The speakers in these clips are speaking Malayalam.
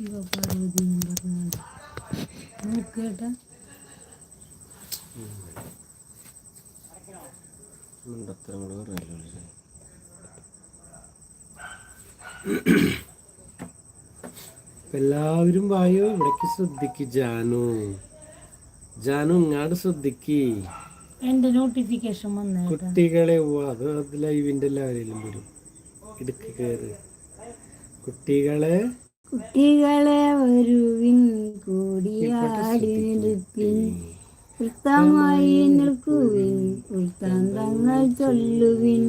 ശിവപാർവതി എന്ന് പറഞ്ഞുകൊണ്ട് നോക്കേട്ടാ മണ്ടത്തരങ്ങൾ പറയാലോ എല്ലാവരും വായോ ഇവിടേക്ക് ശ്രദ്ധിക്ക് ജാനു. ജാനു ഇങ്ങാട് ശ്രദ്ധിക്ക്. എന്റെ നോട്ടിഫിക്കേഷൻ വന്നേട്ടാ. കുട്ടികളെ അത് ലൈവിന്റെ എല്ലാവരെയും വരും. ഇടുക്ക് കയറി കുട്ടികളെ കുട്ടികളെ വരുവിൻ കൂടിയാടി നിൽപ്പിൻ വൃത്തമായി നിൽക്കുവിൻ വൃത്താന്തങ്ങൾ ചൊല്ലുവിൻ.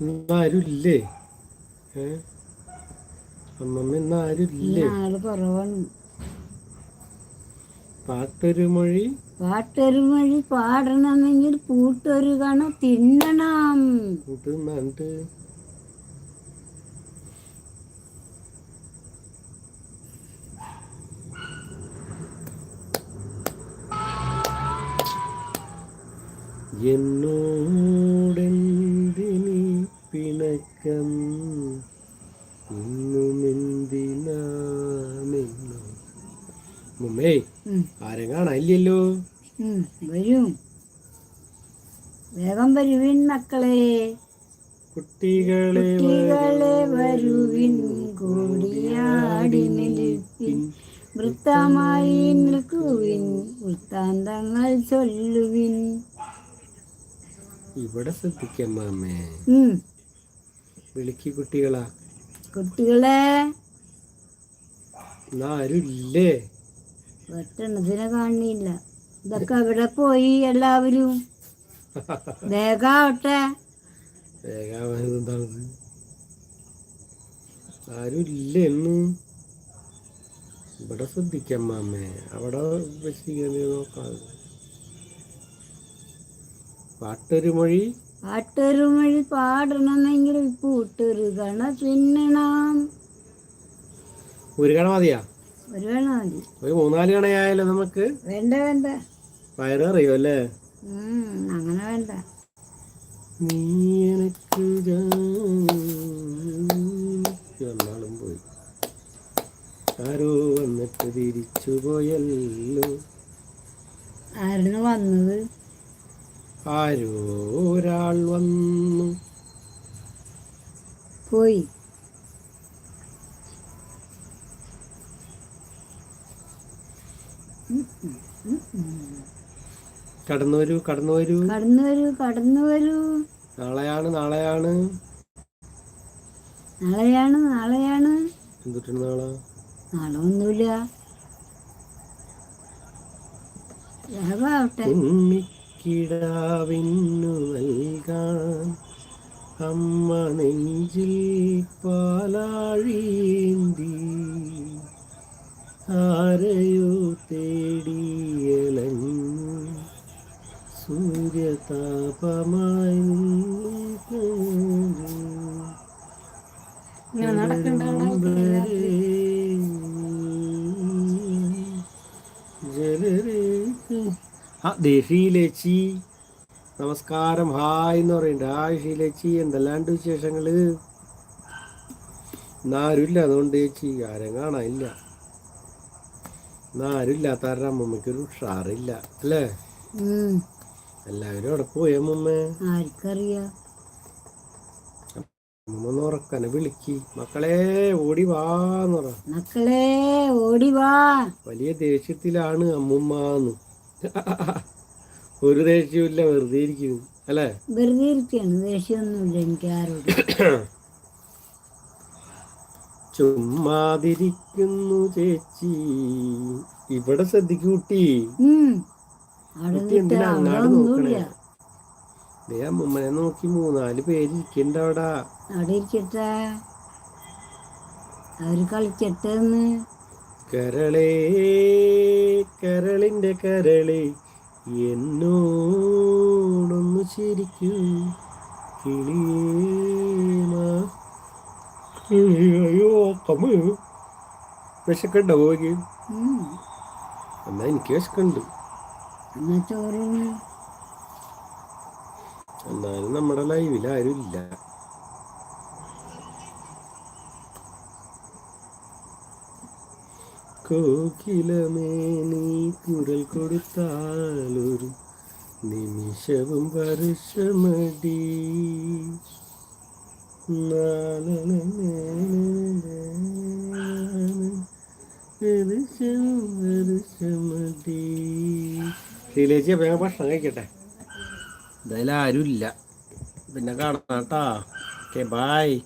ഇന്നാരുമില്ലേ ഏ? അമ്മമ്മ നാൾ കുറവാണ്. പാട്ടൊരു മൊഴി? പാട്ടൊരു മൊഴി പാടണമെങ്കിൽ പൂട്ടൊരു കണ തിന്നണം. കൂട്ടുന്നുണ്ട് എന്നോടെന്തിനി പിണക്കം? ഇന്നും എന്തിനാണെന്നോ മുമ്മേ ആരും കാണാനില്ലല്ലോ വരും. വേഗം വരുവിൻ മക്കളെ. കുട്ടികളെ കുട്ടികളെ വരുവിൻ കൂടിയാടി നിൽപ്പിൻ. വൃത്തമായി നിൽക്കുവിൻ വൃത്താന്തങ്ങൾ ചൊല്ലുവിൻ ഇവിടെ ശ്രദ്ധിക്കമ്മേ വിളിക്ക് കുട്ടികളാ. കുട്ടികളെ ആരുല്ലേ ഒറ്റണത്തിനെ കാണില്ല ഇതൊക്കെ അവിടെ പോയി എല്ലാവരും? വേഗാവട്ടെ. വേഗാവാനത് എന്താണത് ആരുമില്ല എന്ന് ഇവിടെ ശ്രദ്ധിക്കാം മാമേ. അവിടെ വെച്ചിരിക്കാൻ നോക്കാം. പാട്ടൊരു മൊഴി പാട്ടൊരു മഴ പാടണമെങ്കിൽ പൂട്ടൊരു കണ തിന്നണം ഒരു കണ മതിയാ? ഒരു കണ മതി. ഒരു മൂന്നാൽ കണയായാലോ നമുക്ക്? വേണ്ട വേണ്ട. വയററിയോ അല്ലേ? അങ്ങനെ വേണ്ട. നീ എനക്ക് എന്നാളും പോയി. ആരോ വന്നിട്ട് തിരിച്ചു പോയല്ലോ ആരാണ് വന്നത്? ആരോ ഒരാൾ വന്നു. പോയി. കടന്നു വരൂ കടന്നു വരൂ കടന്നു വരൂ കടന്നു വരൂ നാളെയാണ് നാളെയാണ്. നാളെയാണ് നാളെയാണ്. എന്തുട്ടാണ് നാളെ? നാളെ ഒന്നുമില്ല ഉണ്ണിക്കിടാവിന്നു നൽകാൻ അമ്മ നെഞ്ചിൽ പാലാഴീന്തി. ആരെയോ തേടിയലഞ്ഞു സൂര്യതാപമായി നടക്കണ്ട ആ ദേ ഷീലേച്ചി നമസ്കാരം ഹായ് എന്ന് പറയുന്നുണ്ട് ഹായ് ഷീലേച്ചി എന്തെല്ലാണ്ട് വിശേഷങ്ങൾ? ഇന്നാരുമില്ല അതുകൊണ്ട് ചേച്ചി ആരും കാണാനില്ല. ഇന്നാരുമില്ലാത്ത കാരണം അമ്മമ്മയ്ക്കൊരു ഉഷാറില്ല അല്ലേ? എല്ലാവരും അവിടെ പോയി അമ്മമ്മ? ആർക്കറിയാ? അമ്മമ്മ ഉറക്കനെ വിളിക്ക്. മക്കളെ ഓടി വാന്ന് പറ. മക്കളെ ഓടി വാ. വലിയ ദേഷ്യത്തിലാണ് അമ്മുമ്മാന്ന് ഒരു ദേഷ്യമില്ല വെറുതെ ഇരിക്കുന്നു. അല്ലേ? വെറുതെ ഇരിക്കുകയാണ്. ദേഷ്യമൊന്നുമില്ല എനിക്ക് ആരോട് ചുമ്മാതിരിക്കുന്നു ചേച്ചി. ഇവിടെ ശ്രദ്ധിക്കൂ കുട്ടി. ഉം, അവിടെ കുട്ടി എന്തിനാ അങ്ങാട് നോക്കണേ? ദേ അമ്മമ്മനെ നോക്കി മൂന്നാൽ പേരിക്കണ്ട അവിടെ. അവിടെ ഇരിക്കട്ടെ. അവർ കളിക്കട്ടെ കരളേ കരളിന്റെ കരളേ എന്നോടൊന്ന് ചിരിക്കൂ കിളിയോ അയ്യോ കമ്മ പോകി പോയി ഉം, എന്നാ എനിക്ക് വിശക്കുണ്ട് എന്നാലും നമ്മുടെ ലൈവിൽ ആരും ഇല്ല കോകിലമേ നീ കുരൽ കൊടുത്താലൊരു നിമിഷവും വർഷമടി. ഭക്ഷണം കഴിക്കട്ടെ? എന്തായാലും ആരുമില്ല പിന്നെ കാണാം കേട്ടാ ഓക്കെ ബായ്